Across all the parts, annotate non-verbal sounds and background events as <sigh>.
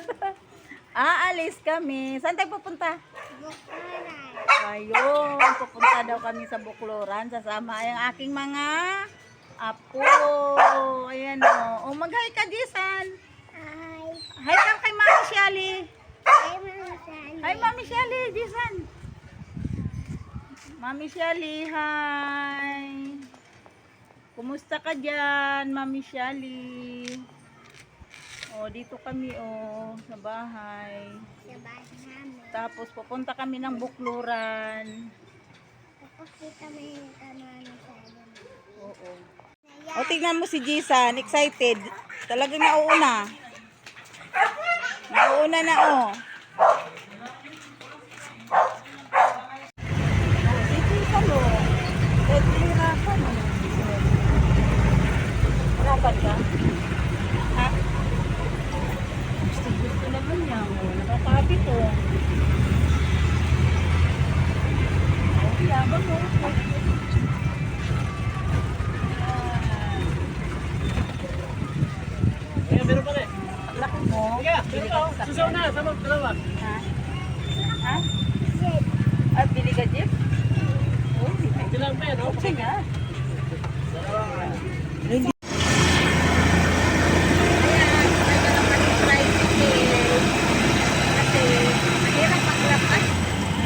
<laughs> Aalis kami. Saan tayo pupunta? Bukaran. Ayun, pupunta daw kami sa Bukloran. Sasama ang aking mga apo. Ayan o. O, mag-hi ka, Jason. Hi. Hi ka kay Mami Shelly. Hi, Mama Sally. Hi, Mami Shelly, Jason. Mami Shelly, hi. Kumusta ka dyan, Mami Shelly? O, dito kami, o, sa bahay. Sa bahay namin. Tapos, pupunta kami ng Bukluran. Tapos kita may kanano sa amin. Oo. Naya. O, tignan mo si Jisan, excited. Talagang nauuna. Nauuna na, oh. Oh, oh. Oh. Hirapan ka? Ha? Gusto, gusto naman niya, oh. Nakakapit, oh. Oh, yabang, oh. Kaya meron pa rin. Laki mo. Kaya, meron pa. Susaw na, sama dalawa. Ha? Ha? Ah, bili ka jeep? Oh, Hindi lang pa yan, oh. okay nga.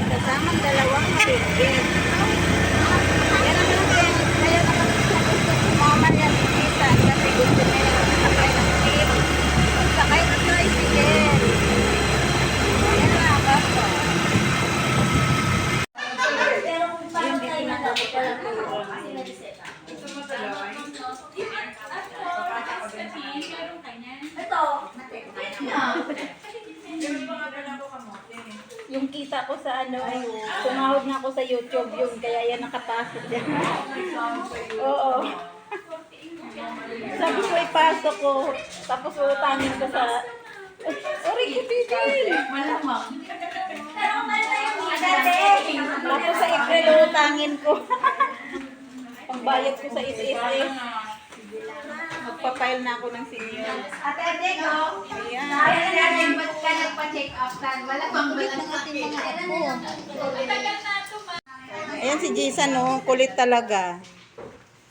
Kasamang dalawang higit. Yan ang natin. Kaya naman gusto sumama yan si Tita kasi gusto niya yung sakay ng jeep. Sakay ng tricycle. Yan na, basta. Yun, dito na ako pala Yung kita ko sa ano, sumahod na ako sa YouTube yun, kaya yan nakapasok dyan. Oo. Sabi ko ipasok ko, tapos utangin ko sa... Sorry, kititin. Malamang. Tapos sa April utangin ko. <laughs> Pangbayad ko sa SSS. Magpa-file na ako ng senior. Ate Adego, Ayan. kaya natin ba't ka nagpa-check up tan? Wala pang malasakit. Ayan si Jason, no? Kulit talaga.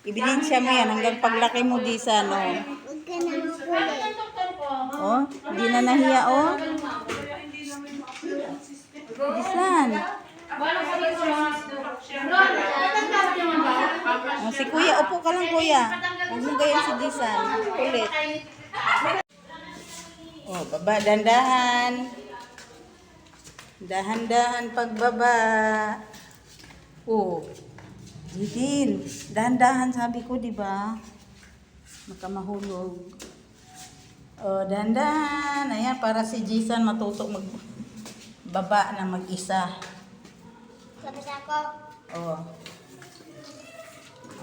Ibinsya mo yan hanggang paglaki mo, Jason, no? Na. Oh, di na nahiya, oh. Jason. Oh, si Kuya, upo ka lang, Kuya. Huwag mo ganyan si Jason. Kulit. Oh, baba, dandahan. Dahan-dahan pagbaba. Oh, Jidin, dahan-dahan sabi ko, di ba? Baka mahulog. Oh, dahan-dahan. Ayan, para si Jason matutok magbaba na mag-isa. Sabi ako, Oh.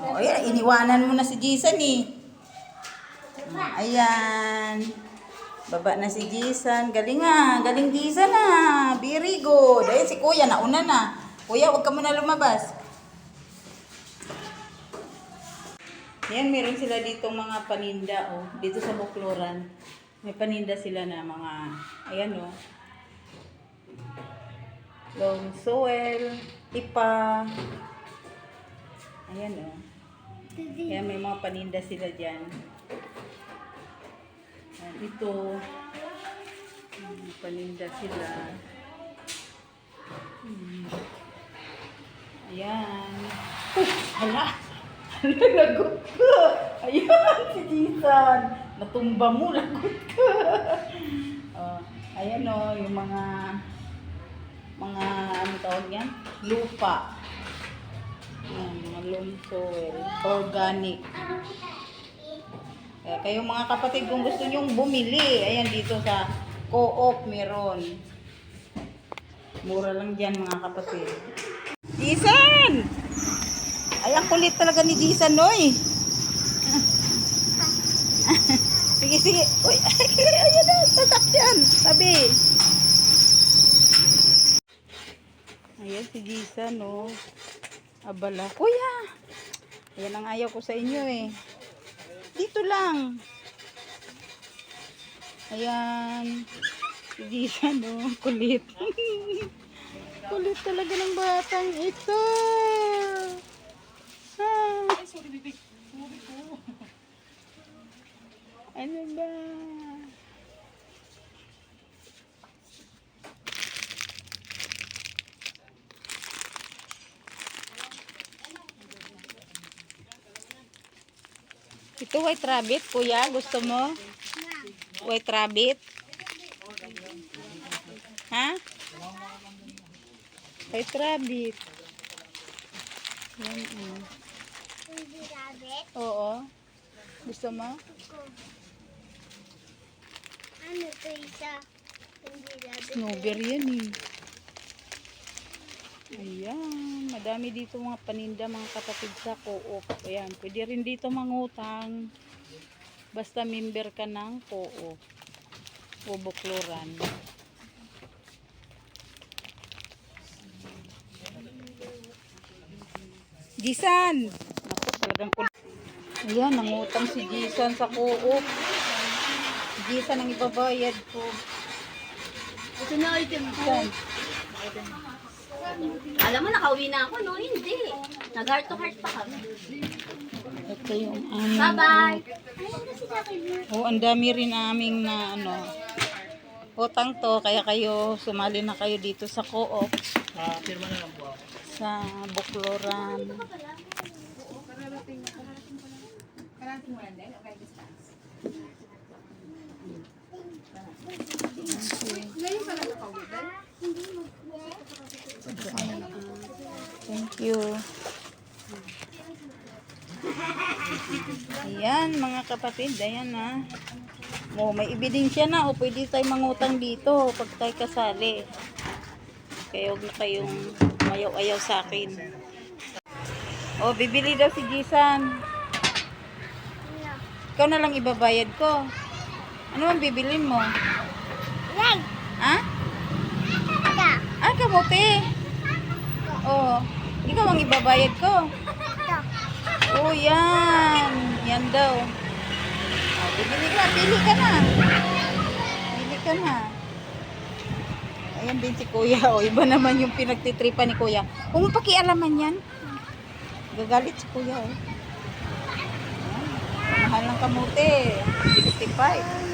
Oh, ayan, iniwanan mo na si Jason eh. Ayan. Baba na si Jason. Galing nga. Galing Jason ah. Very good. Ayan si Kuya, nauna na. Kuya, huwag ka muna lumabas. Ayan, meron sila ditong mga paninda, oh. Dito sa Bukloran. May paninda sila na mga, ayan, oh. Long soil, ipa. Ayan, oh. Kaya may mga paninda sila dyan. Ayan, ito. Paninda sila. Hmm. Ayan. Oh, hala! Lagot ka! Ayan, si Jason. Natumba mo, lagot ka. oh, ayan o, yung mga mga ano tawag yan? Lupa. Ayan, mga loam soil. Organic. Kaya kayong mga kapatid, kung gusto nyong bumili, ayan dito sa Co-op meron. Mura lang dyan mga kapatid. Jason! Ay, ang kulit talaga ni Jason, noy. <laughs> sige, sige. Uy, <laughs> ayan na, sasakyan. Sabi. Ayan si Jason, no. Abala. Kuya! Ayan ang ayaw ko sa inyo, eh. Dito lang. Ayan. Si Disa, no? Kulit. <laughs> Kulit talaga ng batang ito. Ah. Ano ba? Ito white rabbit, kuya. Gusto mo? White rabbit? Ha? White rabbit. Yan, rabbit. Oo. Gusto mo? Ano to isa? Snowberry yan eh. Ayan. Madami dito mga paninda, mga kapatid sa co-op. Ayan. Pwede rin dito mangutang. Basta member ka ng co-op. O bukluran. Gisan! Ako talagang Ayan, nangutang si Gisan sa co-op. Gisan ang ibabayad ko. Ito na item ko. Gisan. Alam mo, nakauwi na ako, no? Hindi. Nag-heart to heart pa kami. Ito yung aming... Bye-bye. Oh, ang dami rin aming na ano. Utang to, kaya kayo sumali na kayo dito sa co-op Ah, pirma na lang po ako. sa Bukloran. Thank you. Ayan, mga kapatid, ayan na. Oh, may ebidensya na. O, pwede tayo mangutang dito pag tayo kasali. Kaya huwag na kayong mayaw-ayaw sa akin. O, bibili daw si Gisan. Ano? Ikaw na lang ibabayad ko. Ano ang bibilin mo? Yan! Ha? Ito! Ah, kamote. Oo. Ikaw ang ibabayad ko. Ito! Oh, yan. Yan daw. Oh, bibili ka. Pili ka na. Pili ka na. Ayan din si Kuya. O, iba naman yung pinagtitripa ni Kuya. Kung pakialaman yan, gagalit si Kuya. Oh. Ayan. Mahal ng kamote. 65.